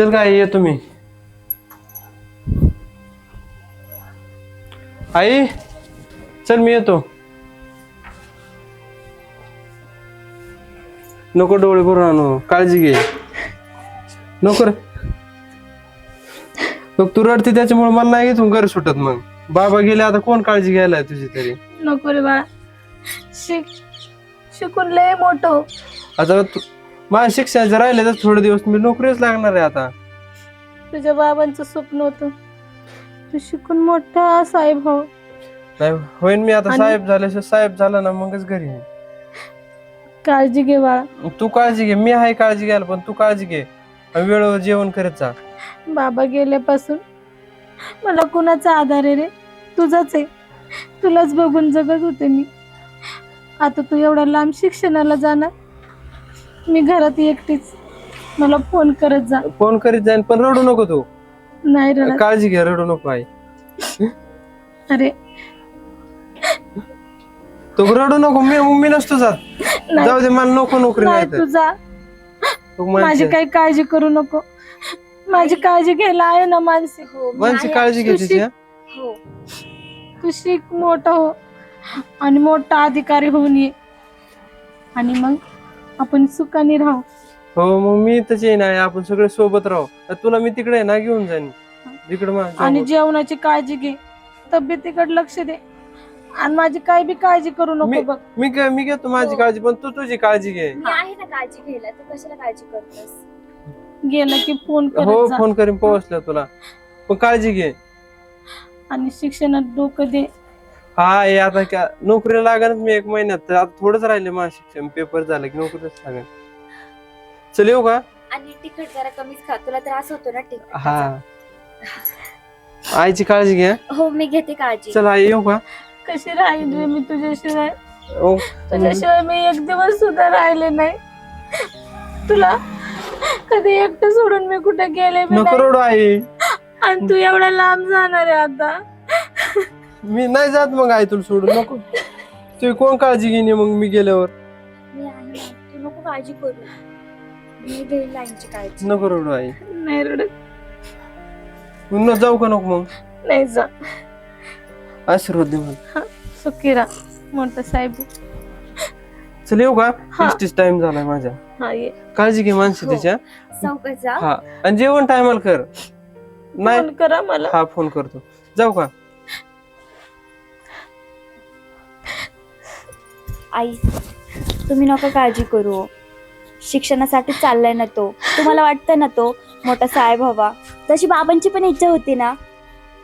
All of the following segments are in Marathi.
चल काय ये तुम्ही. आई चल मी येतो. नको डोळे भरून आणू काळजी घे. नको रे. मग तू रडते त्याच्यामुळे मला नाही इथून घर सुटत मग. बाबा गेले आता कोण काळजी घ्यायला तुझी तरी? नको रे बाळा शिक शिकून लय मोठं हो. आता तू माझ्या शिक्षणाचे राहिले तर थोडे दिवस मी नोकरीच लागणार आहे आता. तुझ्या बाबांचं स्वप्न होतं. तू शिकून मोठा साहेब हो. नाही होईन मी आता आणि- साहेब झाल्याशिवाय साहेब झाला ना मगच घरी येईन. काळजी घे बाळा. तू काळजी घे मी आहे काळजी घ्यायला पण तू काळजी घे. आणि वेळेवर जेवण करत जा. बाबा गेल्यापासून मला कुणाचा आधार आहे रे? तुझाच आहे. तुलाच बघून जगत होते मी. आता तू एवढ्या लांब शिक्षणाला जाणार? मी घरात एकटीच. मला फोन करत जा. फोन करीत जाईन पण रडू नको तू. नाही रडत. काळजी घे रडू नको आई. अरे. तू रडू नको मी मी नसतो जात. नाही. जाऊ दे मला नको नोकरी नाही नाही तर. तू जा. तू माझी माणसं- काही काळजी करू नको. माझी काळजी घ्यायला आहे ना मानसी. हो मी माणसं आहे. काळजी घे तू तिची हा? हो. तू शिक मोठा हो. आणि मोठा अधिकारी होऊन ये. आणि मग? आपण सुखाने राहू. हो मग मी येईन आहे आपण सगळे सोबत राहू. तर तुला मी तिकडे ना घेऊन जाईन. तिकडे माझ्या आणि सोबत. जेवणाची काळजी घे. तब्येतीकडे लक्ष दे. आणि माझी काही बी काळजी करू नको मी- बघ. मी काय मी घेतो माझी हो. काळजी पण तू तुझी काळजी घे. मी आहे ना काळजी घ्यायला. तू कशाला काळजी करतोस? गेलं की फोन हो करत जा. फोन करीन पोहोचल्या तुला. पण काळजी घे. आणि शिक्षणात डोकं दे. हा हे आता क्या नोकरीला लागणार मी एक महिन्यात. तर आता थोडंच राहिले माझं शिक्षण. पेपर झालं की नोकरीलाच लागेल. चल येऊ का? आणि तिखट जरा कमीच खा. तुला त्रास होतो ना तिखट. हा. आईची काळजी घे हा. हो मी घेते काळजी. चल आई येऊ का? कशी राहील रे मी तुझ्याशिवाय? ओ तुझ्याशिवाय मी एक दिवस सुद्धा राहिले नाही. तुला कधी एकटं सोडून मी कुठे गेले बी नको नाही. रडू आई. आणि तू एवढा लांब जाणार आहे आता. मी नाही जात मग आई तुला सोडून नको. तू कोण काळजी घेणे मग मी गेल्यावर? मी आहे ना तू नको काळजी करू. मी घेईन लाईनची काळजी. नको रडू आई. नाही रडत. पुन्हा जाऊ का नको मग? नाही जा. आशीर्वाद दे मला. सुखी राहा मोठा साहेब. चल येऊ का? हा. टाइम झालाय माझ्या. हा ये. काळजी घे माणसं हो. तिच्या. जा. हा. आणि जेवण टायमाला कर. नाही. फोन करा मला. हा फोन करतो. जाऊ का? आई तुम्ही नका काळजी करू. शिक्षणासाठी चाललाय ना तो. तुम्हाला वाटतं ना तो मोठा साहेब हवा? तशी बाबांची पण इच्छा होती ना.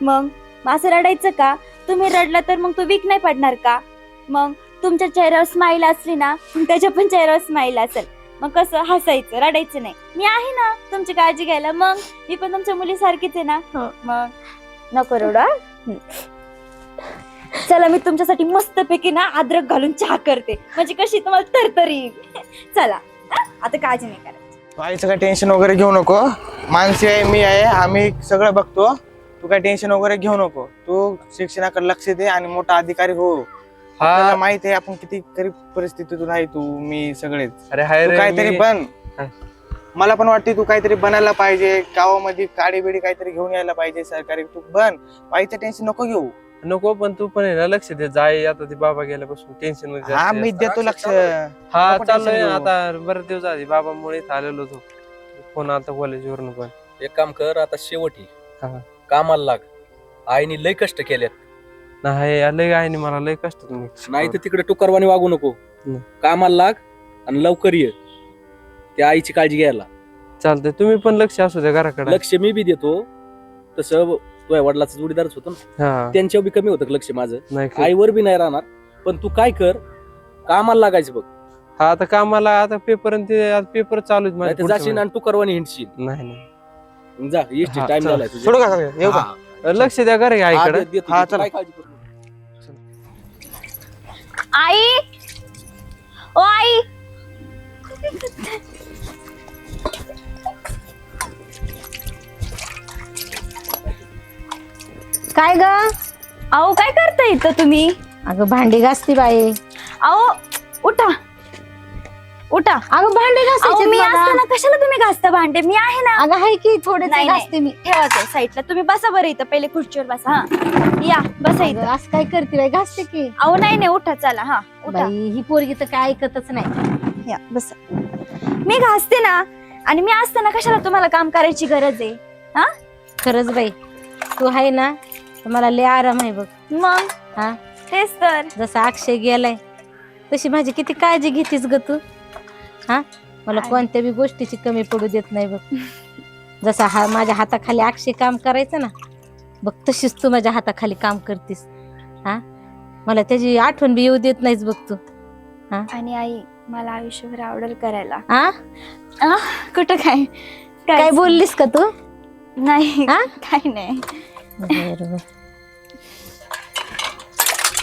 मग? असं रडायचं का? तुम्ही रडला तर मग तो वीक नाही पडणार का? मग तुमच्या चेहऱ्यावर स्माईल असली ना त्याच्या पण चेहऱ्यावर स्माईल असेल. मग कसं? हसायचं रडायचं नाही. मी आहे ना तुमची काळजी घ्यायला. मग? मी पण तुमच्या मुलीसारखीच आहे ना. हो. मग? नको रडा चला मी तुमच्यासाठी मस्तपैकी ना अद्रक घालून चहा करते. म्हणजे कशी तुम्हाला तरतरी येईल. चला हा? आता काळजी नाही करायची. तू आईचं काय टेन्शन वगैरे घेऊ नको मानसी आहे मी आहे आम्ही सगळं बघतो. तू काय टेन्शन वगैरे घेऊ नको. तू शिक्षणाकडे लक्ष दे आणि मोठा अधिकारी हो. हा. माहीत आहे आपण किती गरीब परिस्थितीतून आहे तू मी सगळेच. अरे हाय तू रे काहीतरी मी- बन. हा. मला पण वाटते तू काहीतरी बनायला पाहिजे. गावामध्ये काडी बिडी काहीतरी घेऊन यायला पाहिजे सरकारी. तू बन. आईचं टेन्शन नको घेऊ. नको पण तू पण आहे ना लक्ष दे जाय आता ते बाबा गेल्यापासून टेन्शनमध्ये हा जास्त मी आहे. देतो लक्ष. हा नको चाललोय घेऊ. आता बरेच दिवस आधी बाबामुळे इथं आलेलो होतो. फोन आता कॉलेजवरून पण. एक काम कर आता शेवटी हा. कामाला लाग. आईने लय कष्ट केल्यात नाही लय आहे ना मला लय कष्ट नाही तर तिकडे टुकारवाणी वागू नको. हम्म. कामाला लाग आणि लवकर ये. त्या आईची काळजी घ्यायला. चालतंय तुम्ही पण लक्ष असू द्या घराकडे. लक्ष मी बी देतो. तसं तुझ्या वडिलाचं जोडीदारच होतं ना हा त्यांच्यावर बी कमी होतं लक्ष माझं नाही का- आईवर बी नाही राहणार पण तू काय कर कामाला लागायचं बघ हा आता कामाला आता पेपर आणि ते आता पेपर चालू आहेत माझे नाही तर पुढच्या जाशील आणि टुकारवाणी हिंडशील महिन्यात. नाही नाही जा येष्टी हा, टाइम चल. झालाय तुझा. सोडू का येऊ का हा. लक्ष द्या घरी हा, आईकडे दे- देतो, हा, देतो. चला. काय काळजी करू नको. आई ओ आई काय ग? अहो काय करता इथं तुम्ही? अगं भांडी घासती बाई. अहो उठा. उठा. अगं भांडे अहो, घासायचे मी. असताना कशाला तुम्ही घासता भांडे? मी आहे ना. अगं हाय की थोडे नाही, नाही. घासते मी. ठेवा ते साईडला. तुम्ही बसा बरं इथं. पहिले खुर्चीवर बसा हा. या बसा अगं, इथं. असं काय करते बाई? घासते की. अहो नाही नाही. उठा चला हा. उठा. बाई ही पोरगी तर काय ऐकतच नाही. या बसा. मी घासते ना आणि मी असताना कशाला तुम्हाला काम करायची गरज आहे? खरंच बाई तू आहे ना तर मला लय आराम आहे बघ. मग? हा? तेच तर. जसा अक्षय गेलाय तशी माझी किती काळजी घेतीस ग तू? हा? मला. कोणत्या बी गोष्टीची कमी पडू देत नाही बघ. जसा हा माझ्या हाताखाली अक्षय काम करायचं ना बघ तशीच तू माझ्या हाताखाली काम करतीस. हा? मला त्याची आठवण बी येऊ देत नाहीस बघ तू. आणि आई मला आयुष्यभर आवडेल करायला. हा कुठं काय? काय बोललीस का तू? नाही. हा? काही नाही. बरोबर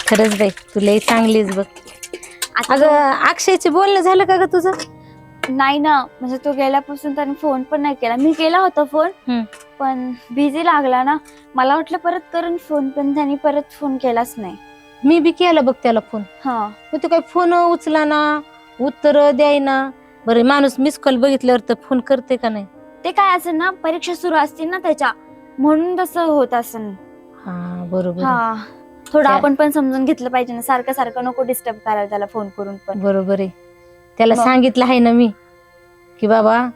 खरंच बाई तू लई चांगलीच बघ. आता अगं अक्षयचे बोलणं झालं का ग तुझं? नाही ना म्हणजे तो गेल्यापासून त्याने फोन पण नाही केला. मी केला होता फोन. पण बिझी लागला ना. मला वाटलं परत करून फोन पण त्याने परत फोन केलाच नाही. मी बी केला बघ त्याला फोन हा. मग तू काय फोन उचला ना उत्तर द्यायना. बरं माणूस मिस कॉल बघितल्यावर तर फोन करते का नाही? ते काय असेल ना परीक्षा सुरू असतील ना त्याच्या म्हणून तसं होत असेल. हा बरोबर. हा. थोडं आपण पण समजून घेतलं पाहिजे ना सारखं सारखं नको डिस्टर्ब करायला त्याला फोन करून पण. बरोबर आहे. त्याला मग. सांगितलं आहे ना मी की बाबा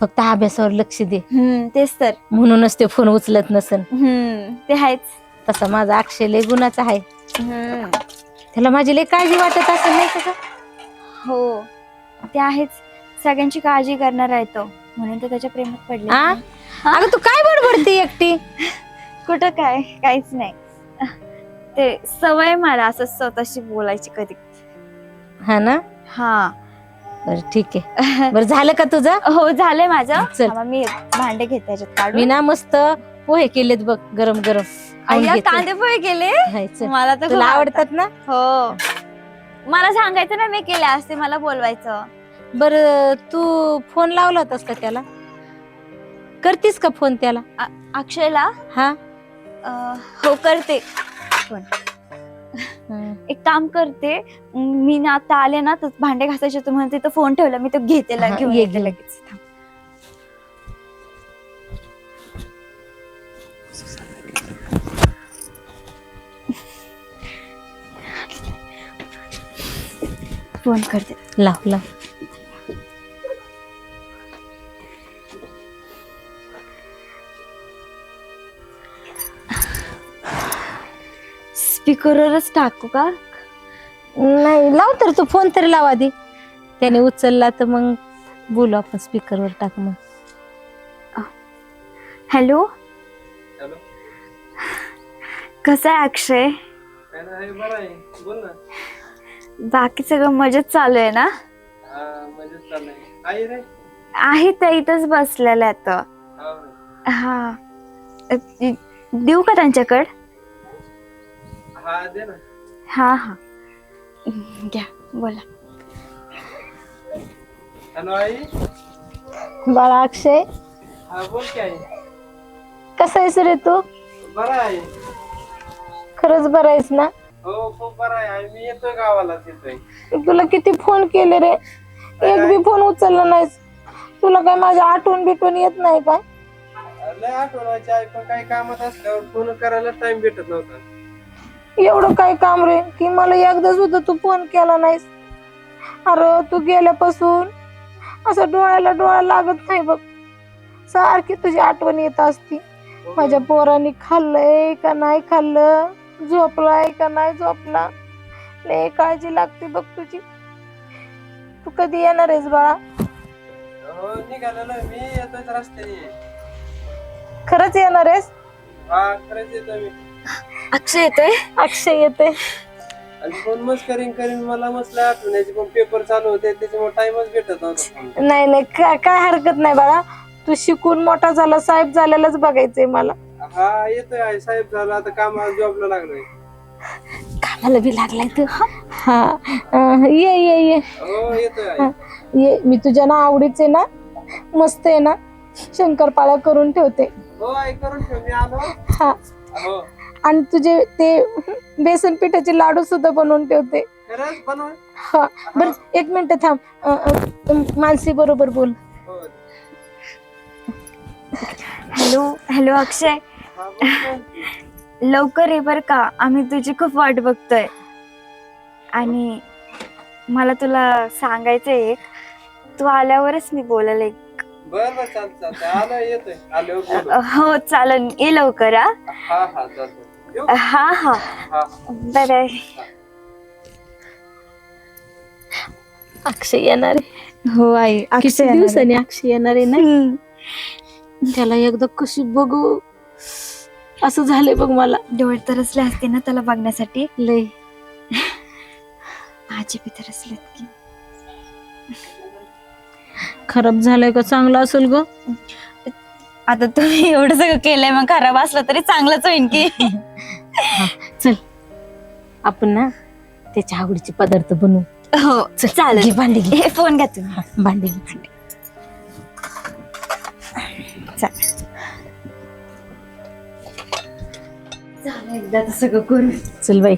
फक्त अभ्यासावर लक्ष दे. हम्म तेच तर. म्हणूनच ते फोन उचलत नसन. हम्म ते आहेच. तसा माझा अक्षय लय गुणाचा आहे. हम्म. त्याला माझी लय काळजी वाटत असेल नाही का ग? हो ते आहेच. सगळ्यांची काळजी करणार आहे तो. म्हणून तर त्याच्या प्रेमात पडले आ? अगं तू काय बडबडते एकटी? कुठं काय? काहीच नाही. ते सवय मला असं स्वतःशी बोलायची कधी. हा ना? हा. बरं ठीक आहे. बरं झालं का तुझं? हो झालंय माझं. चल. थांबा, मी भांडे घेते मी काढून. ना मस्त पोहे केलेत बघ गरम गरम खाऊन अय्या, घेते. कांदे पोहे केले? हाय, चल. मला तर खूप तुला आवडतात ना? हो. मला सांगायचं ना मी केले असते मला बोलवायचं. बर तू फोन लावला होतास का त्याला? करतीस का फोन त्याला? अक्षयला? हा? अं, हो करते. हं. एक काम करते मी ना आता आले ना तर भांडे घासायचे तर म्हणते तर फोन ठेवला मी तो घेते हा, घेऊन ये, येते घेऊन. लगेच थांब. फोन करते लाव लाव स्पीकरवरच टाकू का? नाही लाव तर तू फोन तरी लाव आधी. त्याने उचलला तर मग बोलू आपण स्पीकरवर टाक मग हॅलो? हॅलो? कसा आहे अक्षय? काय नाही बरं आहे. बोल ना. बाकी सगळं मजेत चालू आहे ना? हा मजेत चाललंय आई रे. आहे त्या इथंच बसलेल्या आता हा. होय. हा. अ, देऊ का त्यांच्याकड? हा दे ना. हा हा. घ्या बोला. हॅलो आई. बाळा अक्षय. हा बोल की आई. कसा आहेस रे तू? बरं आहे. खरंच बरं आहेस ना? हो खूप बरं आहे. आई मी येतोय येतोय तुला किती फोन केले रे? एक बी फोन उचलला नाहीस. तुला काय माझ्या आठवण बिटवण येत नाही काय? लय आठवणाची आई पण काही कामात असल्यावर फोन करायला टाइम भेटत नव्हता. एवढं काय काम रे? की मला एकदा सुद्धा तू फोन केला नाहीस. अरे तू गेल्यापासून असं डोळ्याला डोळा लागत नाही बघ. सारखी तुझी आठवण येत असती. माझ्या पोरांनी खाल्लंय का नाही खाल्लं? झोपलाय का नाही झोपला? लय काळजी लागते बघ तुझी. तू कधी येणार आहेस बाळा? हो निघालेलो मी येतोय रस्त्याने. खरंच येणार आहेस? हा खरंच येतोय मी. अक्षय येतोय? अक्षय येते आणि फोन मस्त करीन करीन मला मस्त लय आठवण यायची पण पेपर चालू होते त्याच्यामुळे टाइमच भेटत नव्हता. नाही नाही काय काय हरकत नाही बाळा. तू शिकून मोठा झाला साहेब झालेलाच बघायचंय मला. हा येतोय आई साहेब झाला आता काम जॉबला लागलोय. कामाला बी लागलाय तू? हा अं, ये ये ये. हो येतोय आई ये मी तुझ्या ना आवडीचे ना मस्त आहे ना शंकरपाळ्या करून ठेवते. हो आई करून ठेव मी आलो. हा. हो. आणि तुझे ते बेसन पिठाचे लाडू सुद्धा बनवून ठेवते. हा बर एक मिनिट थांब. मानसी बरोबर बोल. Hello hello Akshay. लवकर ये बर का आम्ही तुझी खूप वाट बघतोय. आणि मला तुला सांगायचंय एक तू आल्यावरच मी बोलेल एक. बरं बरं चालतं चालतं आलो येतोय. आल्यावर बोलू. अ, हो चालेल ये लवकर हा. हा हा. बाय अक्षय येणार आहे. हो आई. किती अक्षय येणार आहे. दिवसांनी अक्षय येणार आहे ना? हम्म. त्याला एकदा कशी बघू. असं झालंय बघ मला. डोळे तरसले असते ना त्याला बघण्यासाठी? लय. माझे बी तरसलेत की. खराब झालंय का? चांगलं असेल ग? आता तुम्ही एवढं सगळं केलंय मग खराब असलं तरी चांगलंच होईन की. चल. आपण ना त्याच्या आवडीचे पदार्थ बनवू. हो चल चालेल. घे भांडी घे. हे फोन घ्या तुम्ही. हा, भांडी घे चालेल. एकदा सगळं करू चल बाई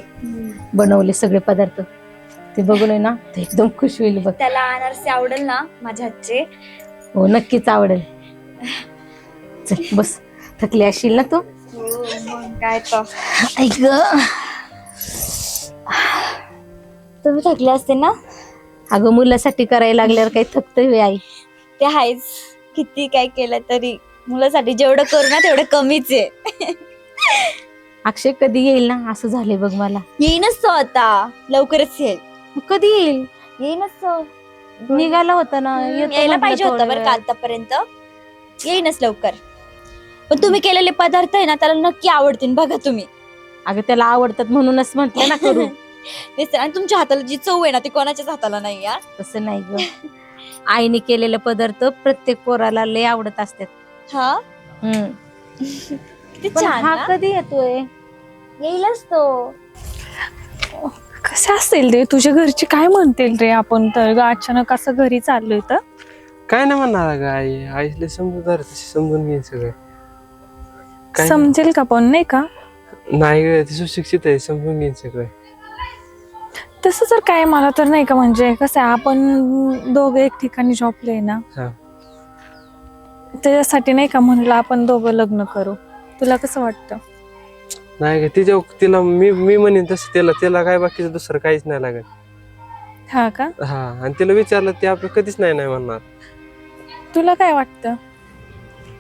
बनवले सगळे पदार्थ. ते बघून आहे ना ते एकदम खुश होईल बघ. त्याला अनारसे आवडेल ना माझ्या हातचे? हो नक्कीच आवडेल. चल बस. थकली असशील ना तू? काय ऐक तुम्ही थकले असते ना? अगं मुलासाठी करायला लागल्यावर काही थकतोय आई ते आहेच. किती काय केलं तरी. मुलासाठी जेवढं करू ना तेवढं कमीच आहे. अक्षय कधी येईल ना? असं झालंय बघ मला. येईनच तो आता. लवकरच येईल. मग कधी येईल? येईनच तो. निघाला होता ना येतो यायला पाहिजे होतं थोड्या बरं का वेळात. आतापर्यंत. येईनच लवकर. पण तुम्ही केलेले पदार्थ आहे ना त्याला नक्की आवडतील बघा तुम्ही. अगं त्याला आवडतात म्हणूनच म्हटलं ना करू. तेच तर. आणि तुमच्या हाताला जी चव आहे ना ती कोणाच्याच हाताला नाही यार तसं नाही ग. आईने केलेले पदार्थ प्रत्येक पोराला लय आवडत असतात. हा? हम्म. किती पण छान हा ना? कधी येतोय? येईलच तो. कसे असेल रे? तुझ्या घरचे काय म्हणतील रे आपण तर? ग अचानक असं घरी चाललोय तर? काय नाही म्हणणार ग आई. आईले समजून तशी समजून घे सगळं. काय? समजेल का पण नाही का? नाही ग ती सुशिक्षित आहे समजून घेईन सगळं. तसं जर काय मला तर नाही का म्हणजे कसं आहे आपण दोघं एक ठिकाणी जॉबले आहे ना हा. त्याच्यासाठी नाही का म्हणलं आपण दोघं लग्न करू. तुला कसं वाटतं? नाही ग तिच्या तिला मी मी म्हणेन तसं तिला तिला काय बाकीचं दुसरं काहीच नाही लागत. हा का? हा आणि तिला विचारलं ते आपलं कधीच नाही नाही म्हणणार. तुला काय वाटतं?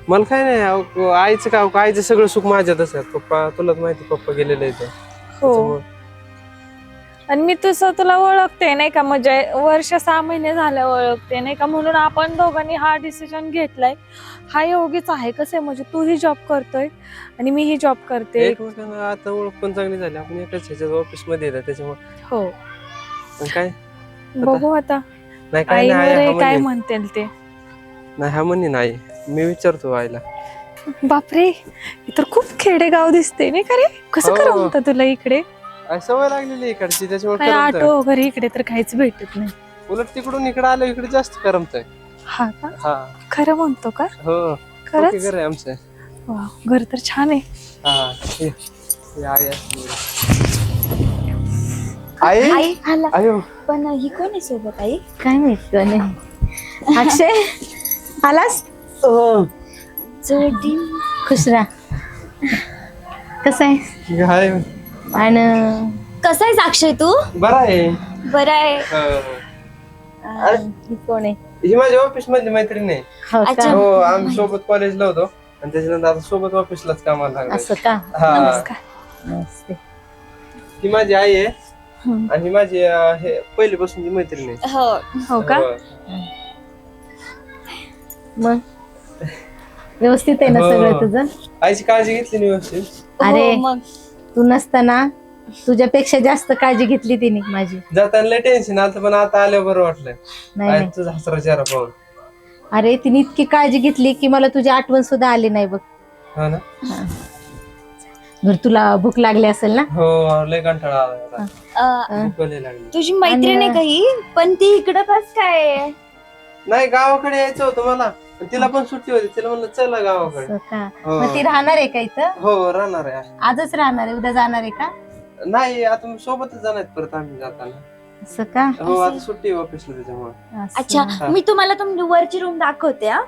मला काय नाही अहो, आईचं का आईचं सगळं सुख माझ्यातच आहे. पप्पा तुलाच माहिती पप्पा गेलेले आहेत. हो. त्याच्यामुळं. आणि मी तुझं तुला ओळखते नाही का? म्हणजे वर्ष सहा महिने झाले ओळखते नाही का? म्हणून आपण दोघांनी हा डिसिजन घेतलाय. हा योगीच आहे कसं आहे? म्हणजे तूही जॉब करतोय आणि मीही जॉब करते. एकमेकांना आता ओळख पण चांगली झाली. आपण एकाच ह्याच्यात ऑफिसमध्ये येतात त्याच्यामुळे. हो. काय? बघू आता. नाही काय नाही आईवर आई हा आहे, काय म्हणेन. म्हणतील ते. नाही हा म्हणे नाही. मी विचारतो आईला. बापरे हे तर खूप खेडेगाव दिसते नाही का रे? कसं हो. करमत तुला इकडे? सवय लागलेली इकडची काय करमतंय. ऑटो वगैरे इकडे तर काहीच भेटत नाही. उलट तिकडून इकडे आलं इकडे जास्त करमतंय. हा का? हा. खरं म्हणतो का? हो. ओके खरंच घर आहे आमचं. वा, घर तर छान आहे. हा ये. ये आई असते. आई? आई आला. आयो पण ही कोण आहे सोबत आई? काय माहीत नाही अक्षय आलास? खुश राहा कसं आहे हाय. आणि कसा आहेस अक्षय तू? बरं आहे. बरं आहे. हो. ही कोण आहे? ही माझ्या ऑफिस मधली मैत्रीण आहे. हो अच्छा. का? हो आम्ही सोबत कॉलेजला होतो. आणि त्याच्यानंतर आता सोबत ऑफिसलाच कामाला लागलो असं का? हा. नमस्ते. ही माझी आई आहे. आणि ही माझी अं, हे पहिलीपासूनची मैत्रीण आहे. हो. हो का? हो. मग? व्यवस्थित आहे ना हो. सगळं तुझं? आईची काळजी घेतली नाही व्यवस्थित. अरे. हो, मग. तू नसताना तुझ्यापेक्षा जास्त काळजी घेतली तिने माझी. जाताना लय टेन्शन आलं पण आता आल्यावर बरं वाटलं नाही आई तुझा हसरा चेहरा पाहून. अरे तिने इतकी काळजी घेतली की मला तुझी आठवण सुद्धा आली नाही बघ. हो ना? घर तुला भूक लागली असेल ना? हो लय कंटाळा आला आता. अं, भूक लय लागली. तुझी मैत्रीण आहे आणि- का ही? पण ती इकडं कस काय? नाही गावाकडे यायचं होतं मला. तिला पण सुट्टी होती. तिला म्हणलं चला गावाकडे. असं का? हो. मग ती राहणार आहे का इथं? हो राहणार आहे. आजच राहणार आहे? उद्या जाणार आहे का? नाही आता मी सोबतच जाणार आहेत परत आम्ही जाताना. असं का? हो आता सुट्टी आहे ऑफिसला त्याच्यामुळे. असं. अच्छा मी तुम्हाला तुम वरची रूम दाखवते हा?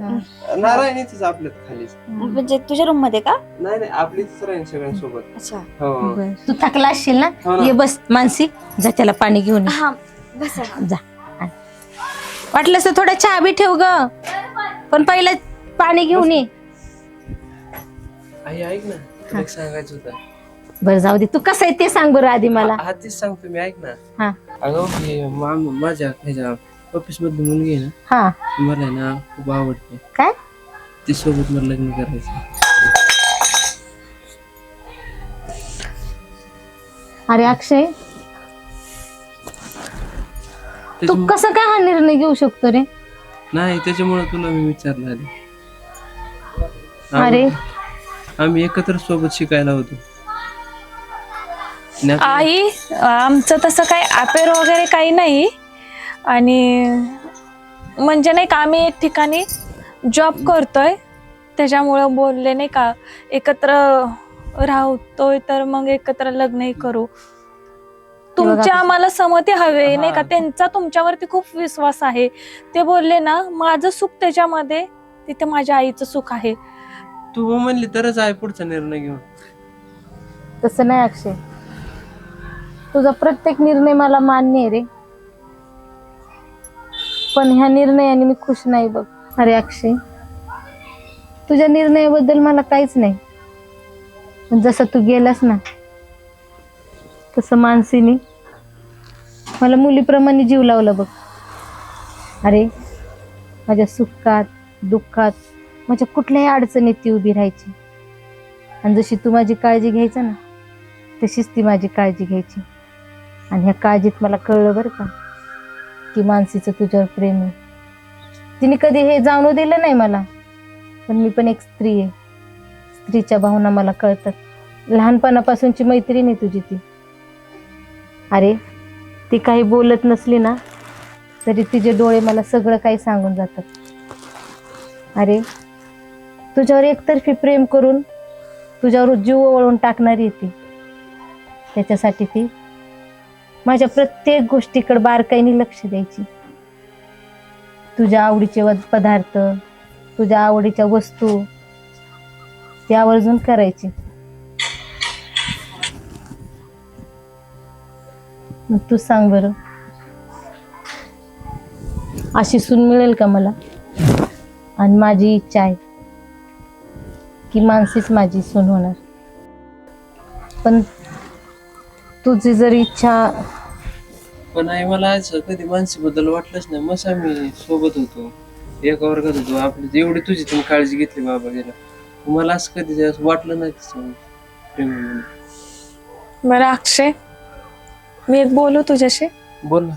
हा. नारायणीच आपल्यात खालीच. म्हणजे तुझ्या रूममध्ये का? नाही नाही आपलीच राहील सगळ्यांसोबत. अच्छा. हो. बरं. तू थकला असशील ना? हो ना. ये बस मानसी. जा त्याला पाणी घेऊन ये. हा बसा. जा. आण. वाटलंस तर थोडा चहा बी ठेव ग. पण पहिलं पाणी घेऊन ये. आई ऐक ना तुला एक सांगायचं होतं. बरं जाऊ दे. तू कसं आहे ते सांग बरं आधी मला. हा तीच सांगतो मी ऐक ना. हा. अगं हे माम- माझ्या ह्याच्या ऑफिस मधली मुलगी आहे ना हा. मला आहे ना खूप आवडते. काय? ती सोबत मला लग्न करायचं अरे अक्षय. तू त्याच्यामुळे कसं काय हा निर्णय घेऊ शकतो रे? नाही त्याच्यामुळे तुला मी विचारलं आधी. अरे. आम्ही एकत्र सोबत शिकायला होतो. आणि आई आमचं तसं काही अपेर वगैरे काही नाही. आणि म्हणजे नाही का आम्ही एक ठिकाणी जॉब करतोय. त्याच्यामुळं बोलले नाही का एकत्र राहतोय तर मग एकत्र लग्नही करू. तुमची कसं- आम्हाला सहमती हवे नाही का. त्यांचा तुमच्यावरती खूप विश्वास आहे. ते बोलले ना माझं सुख त्याच्यामध्ये तिथे माझ्या आईचं सुख आहे. तू हो म्हणली तरच आहे पुढचा निर्णय घेऊन. तसं नाही अक्षय. तुझा प्रत्येक निर्णय मला मान्य आहे रे. पण ह्या निर्णयाने मी खुश नाही बघ. अरे अक्षय. तुझ्या निर्णयाबद्दल मला काहीच नाही. पण जसं तू गेलास ना तसं मानसीने. मला मुलीप्रमाणे जीव लावला बघ. अरे माझ्या सुखात दुःखात माझ्या कुठल्याही अडचणीत ती उभी राहायची. आणि जशी तू माझी काळजी घ्यायचं ना तशीच ती माझी काळजी घ्यायची. आणि ह्या काळजीत मला कळलं बरं का की मानसीचं तुझ्यावर प्रेम आहे. तिने कधी हे जाणू दिलं नाही मला पण मी पण एक स्त्री आहे. स्त्रीच्या भावना मला कळतात. लहानपणापासूनची मैत्रीण आहे तुझी ती. अरे ती काही बोलत नसली ना तरी तिचे डोळे मला सगळं काही सांगून जातात. अरे तुझ्यावर एकतर्फी प्रेम करून तुझ्यावर जीव वळून टाकणारी आहे ती. त्याच्यासाठी ती माझ्या प्रत्येक गोष्टीकडे बारकाईने लक्ष द्यायची. तुझ्या आवडीचे व- पदार्थ तुझ्या आवडीच्या वस्तू ती आवर्जून करायची. मग तू सांग बरं. अशी सून मिळेल का मला? आणि माझी इच्छा आहे की मानसीच माझी सून होणार. पण तुझी जर इच्छा पण आई मला असं कधी मानसीबद्दल वाटलंच नाही. मस्त आम्ही सोबत होतो. एका वर्गात होतो. आपली एवढी तुझी तुम्ही काळजी घेतली बाबा गेला. मला असं कधी असं वाटलं नाही तिचं प्रेम आहे म्हणून. बरं अक्षय. मी एक बोलू तुझ्याशी? बोल ना.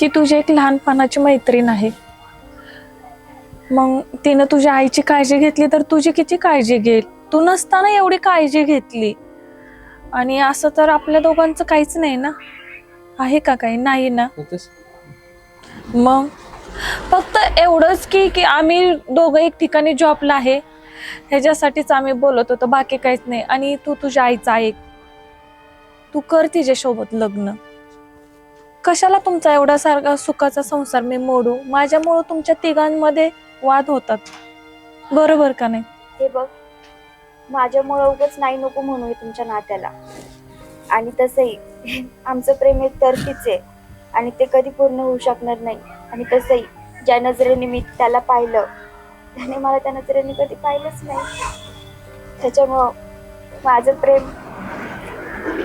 ती तुझी एक लहानपणाची मैत्रीण आहे. मग तिनं तुझ्या आईची काळजी घेतली तर तुझी किती काळजी घेईल? तू नसताना एवढी काळजी घेतली. आणि असं तर आपल्या दोघांचं काहीच नाही ना? आहे का काही? नाही ना? मग? फक्त एवढंच की की आम्ही दोघं एक ठिकाणी जॉबला आहे. ह्याच्यासाठीच आम्ही बोलत होतो बाकी काहीच नाही. आणि तू तुझ्या आईचा ऐक तू कर तिच्यासोबत लग्न. कशाला तुमचा एवढा सारखा सुखाचा संसार मी मोडू? माझ्यामुळं तुमच्या तिघांमध्ये वाद होतात. बरोबर का नाही? हे बघ माझ्यामुळं उगाच नाही नको म्हणू हे तुमच्या नात्याला. आणि तसंही आमचं प्रेम एक तर्फीच आहे. आणि ते कधी पूर्ण होऊ शकणार नाही. आणि तसंही ज्या नजरेने मी त्याला पाहिलं त्याने मला त्या नजरेने कधी पाहिलंच नाही. त्याच्यामुळं माझं प्रेम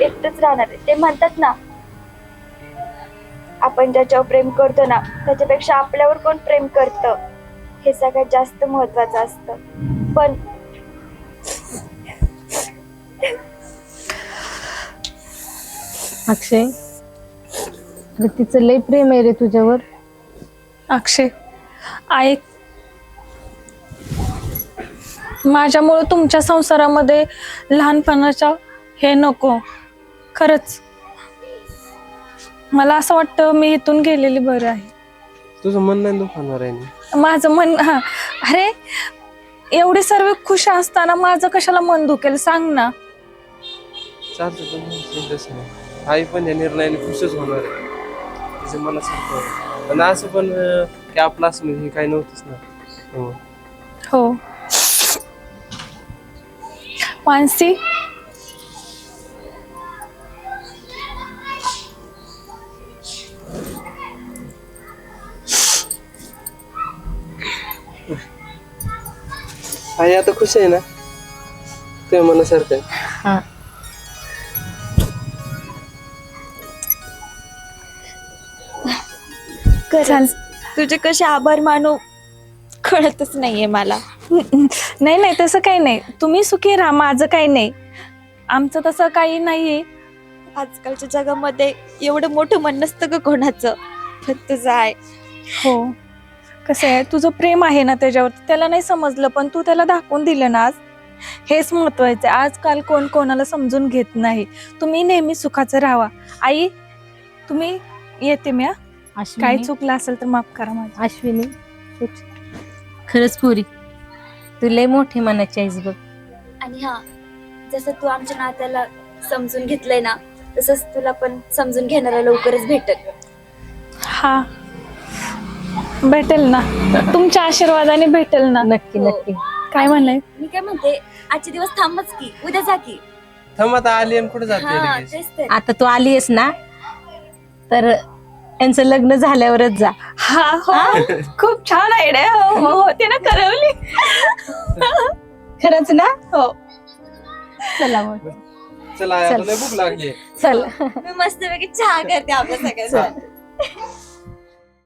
एकटंच राहणार आहे. ते म्हणतात ना आपण ज्याच्यावर प्रेम करतो ना त्याच्यापेक्षा आपल्यावर कोण प्रेम करतं? हे सगळ्यात जास्त महत्वाचं असतं. पण अक्षय अरे तिचं लय प्रेम आहे रे तुझ्यावर. अक्षय ऐक. माझ्यामुळं तुमच्या संसारामध्ये लहानपणाच्या हे नको. खरंच. मला असं वाटतं मी इथून गेलेली बरं आहे. तुझं मन नाही दुखावणार आहे ना. माझं मन हा. अरे एवढे सर्व खुश असताना माझं कशाला मन दुखेल? सांग ना. चालतं पण तसं नाही आई पण या निर्णयाने खुशच होणार आहे. तिचं मला सांगतो आणि असं पण अं, की आपलं असं म्हणजे हे काही नव्हतंच ना. हो. हो. मानसी? आई आता खुश आहे ना? ते मनासारखं. हा. खरंच. तुझे कसे आभार मानू कळतच नाहीये मला. नाही नाही तसं काही नाही. तुम्ही सुखी राहा माझं काही नाही. आमचं तसं काही नाहीये. आजकालच्या जगामध्ये एवढं मोठं मन नसतं ग कोणाचं? पण तुझं आहे हो. कसं आहे तुझं प्रेम आहे ना त्याच्यावर त्याला नाही समजलं पण तू त्याला दाखवून दिलं ना आज. हेच महत्वाचं आहे आजकाल कोण कोणाला समजून घेत नाही. तुम्ही नेहमी सुखाचं राहावा. आई तुम्ही येते मी हा. काय अश्विनी चुकलं असेल तर माफ करा माझं. अश्विनी खरंच पुरी तू लय मोठी मनाची आहेस बघ. आणि हा जसं तू आमच्या नात्याला समजून घेतलंय ना तसंच तुला पण समजून घेणारा लवकरच भेटल. हा. भेटेल ना. तुमच्या आशीर्वादाने भेटेल ना. नक्की हो. नक्की काय म्हणलंय? मी काय म्हणते आजचे दिवस थांबच की उद्या जा की. थांब आता आली आणि कुठे जाते हा लगेच? तेच तर. आता तू आली आहेस ना तर यांचं लग्न झाल्यावरच जा. हा हो. खूप छान आयडिया हो हो होते ना करवली. खरंच ना? हो. चला मग. चला आता चल. लय भूक लागली. चल. मी मस्तपैकी चहा करते आपल्या सगळ्यांसाठी